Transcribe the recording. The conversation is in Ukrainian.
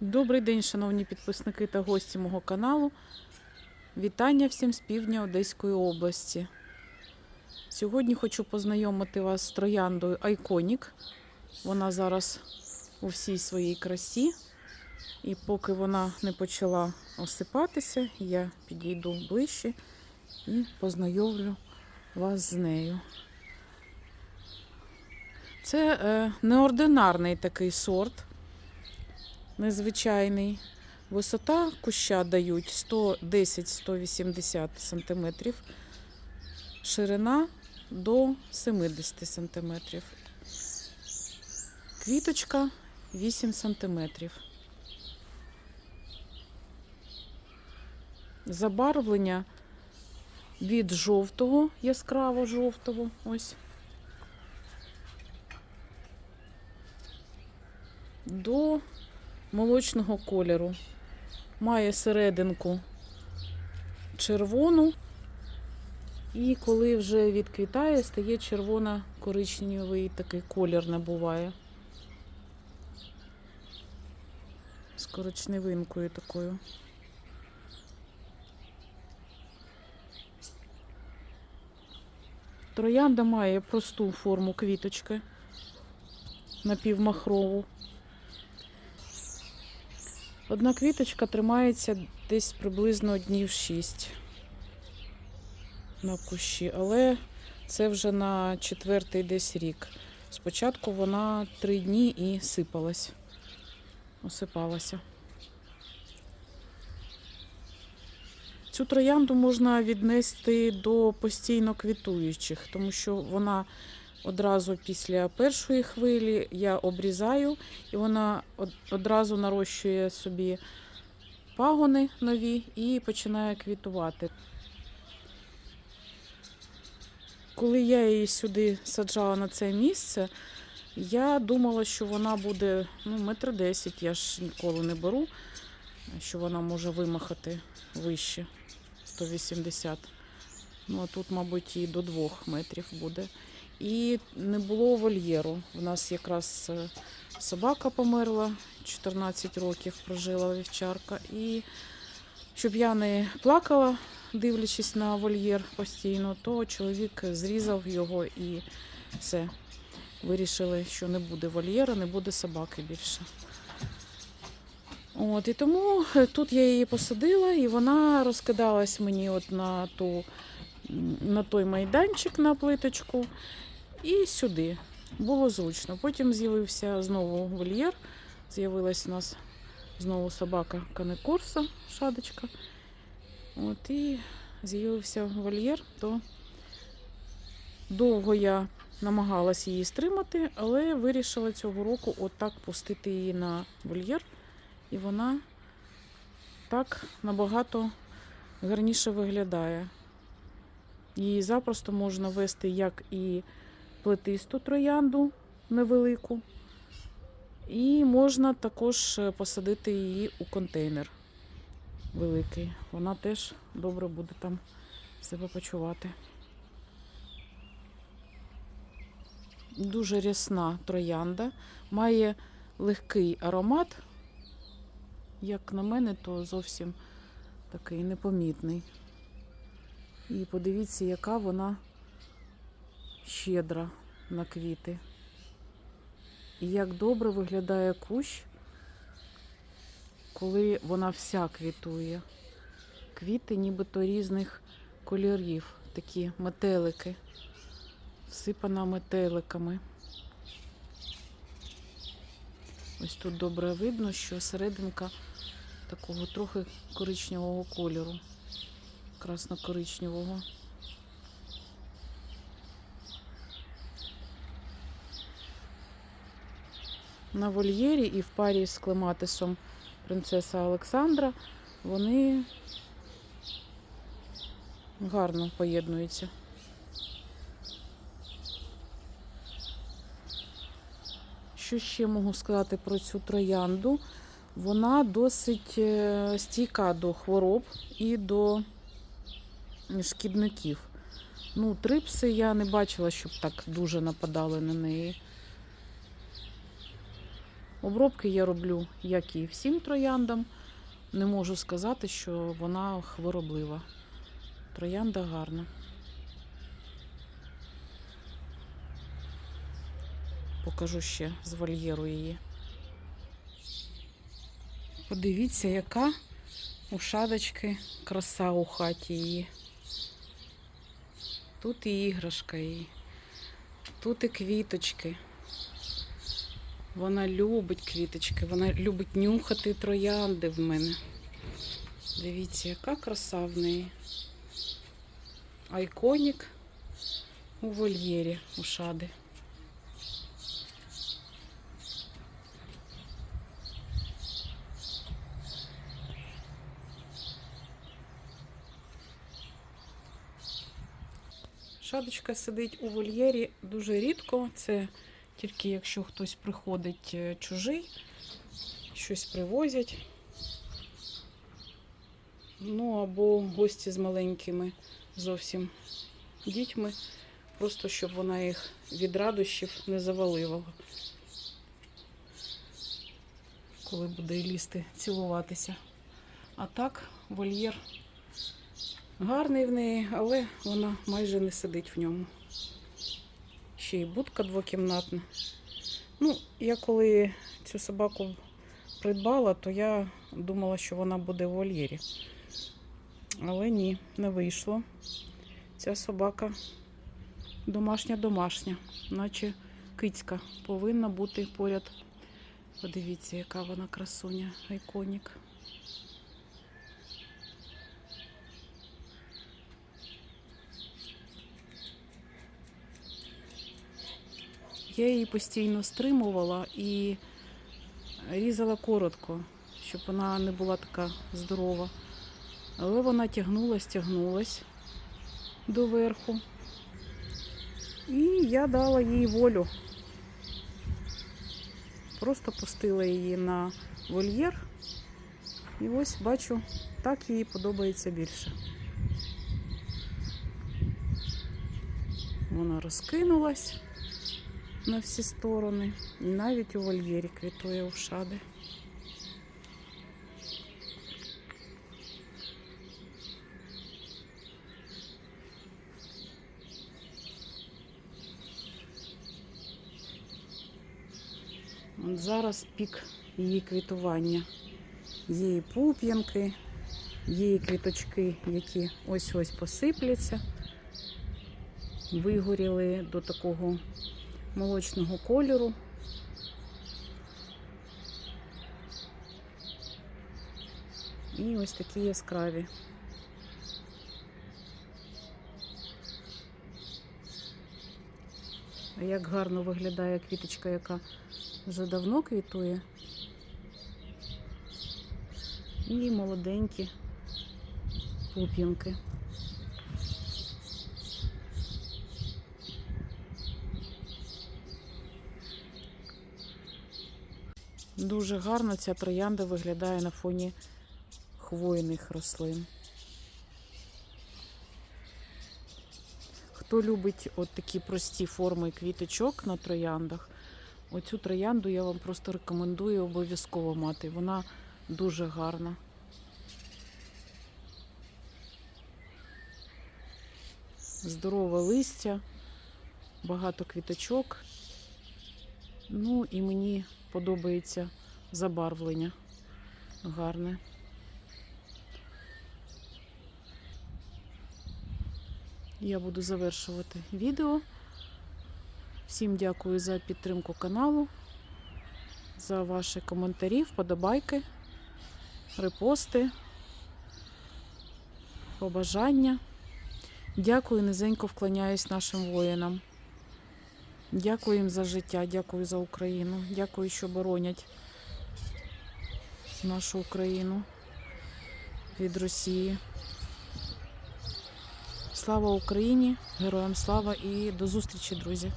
Добрий день, шановні підписники та гості мого каналу. Вітання всім з півдня Одеської області. Сьогодні хочу познайомити вас з трояндою Айконік. Вона зараз у всій своїй красі. І поки вона не почала осипатися, я підійду ближче і познайомлю вас з нею. Це е, неординарний такий сорт незвичайний. Висота куща дають 110-180 см, ширина до 70 см. Квіточка 8 см. Забарвлення від жовтого, яскраво жовтого, ось, до молочного кольору. Має серединку червону, і коли вже відквітає, стає червоно-коричневий такий колір набуває. З коричневинкою такою. Троянда має просту форму квіточки напівмахрову. Одна квіточка тримається десь приблизно днів 6 на кущі, але це вже на четвертий десь рік. Спочатку вона три дні і сипалась, осипалася. Цю троянду можна віднести до постійно квітуючих, тому що вона одразу після першої хвилі я обрізаю, і вона одразу нарощує собі пагони нові і починає квітувати. Коли я її сюди саджала на це місце, я думала, що вона буде ну, метр десять. Я ж ніколи не беру, що вона може вимахати вище 180. Ну, а тут, мабуть, і до двох метрів буде. І не було вольєру. У нас якраз е, собака померла, 14 років прожила вівчарка. І щоб я не плакала, дивлячись на вольєр постійно, то чоловік зрізав його і все. Вирішили, що не буде вольєра, не буде собаки більше. От, і тому е, тут я її посадила, і вона розкидалась мені от на ту на той майданчик на плиточку і сюди. Було зручно. Потім з'явився знову вольєр. З'явилась у нас знову собака канекорса, шадочка. От і з'явився вольєр, то довго я намагалась її стримати, але вирішила цього року отак пустити її на вольєр. І вона так набагато гарніше виглядає. Її запросто можна вести як і плетисту троянду невелику, і можна також е, посадити її у контейнер великий. Вона теж добре буде там себе почувати. Дуже рясна троянда, має легкий аромат. Як на мене, то зовсім такий непомітний. І подивіться, яка вона щедра на квіти. І як добре виглядає кущ, коли вона вся квітує. Квіти нібито різних кольорів, такі метелики, всипана метеликами. Ось тут добре видно, що серединка такого трохи коричневого кольору, красно-коричневого. На вольєрі і в парі з клематисом принцеса Олександра вони гарно поєднуються. Що ще можу сказати про цю троянду? Вона досить е, стійка до хвороб і до шкідників. Ну, трипси я не бачила, щоб так дуже нападали на неї. Обробки я роблю, як і всім трояндам. Не можу сказати, що вона хвороблива. Троянда гарна. Покажу ще з вольєру її. Подивіться, яка у шадочки краса у хаті її. Тут і іграшка її, тут і квіточки. Вона любить квіточки, вона любить нюхати троянди в мене. Дивіться, яка краса в неї. Айконік у вольєрі у шади. Шадочка сидить у вольєрі дуже рідко. Це тільки якщо хтось приходить е, чужий, щось привозять. Ну або гості з маленькими зовсім дітьми, просто щоб вона їх від радощів не завалила, коли буде лізти цілуватися. А так, вольєр гарний в неї, але вона майже не сидить в ньому. Ще й будка двокімнатна. Ну, я коли цю собаку придбала, то я думала, що вона буде в вольєрі. Але ні, не вийшло. Ця собака домашня-домашня, наче кицька повинна бути поряд. Подивіться, яка вона красуня, айконік. Я її постійно стримувала і різала коротко, щоб вона не була така здорова. Але вона тягнулась, тягнулась доверху. І я дала їй волю. Просто пустила її на вольєр. І ось бачу, так їй подобається більше. Вона розкинулась на всі сторони. Навіть у вольєрі квітує у шади. От зараз пік її квітування. Є і пуп'янки, є і квіточки, які ось-ось посипляться, вигоріли до такого молочного кольору. І ось такі яскраві. А як гарно виглядає квіточка, яка вже давно квітує. І молоденькі пуп'янки. Дуже гарно ця троянда виглядає на фоні хвойних рослин. Хто любить от такі прості форми квіточок на трояндах, оцю троянду я вам просто рекомендую обов'язково мати. Вона дуже гарна. Здорове листя, багато квіточок. Ну і мені подобається забарвлення гарне. Я буду завершувати відео. Всім дякую за підтримку каналу, за ваші коментарі, вподобайки, репости, побажання. Дякую, низенько вклоняюсь нашим воїнам. Дякую їм за життя, дякую за Україну. Дякую, що боронять нашу Україну від Росії. Слава Україні! Героям слава і до зустрічі, друзі!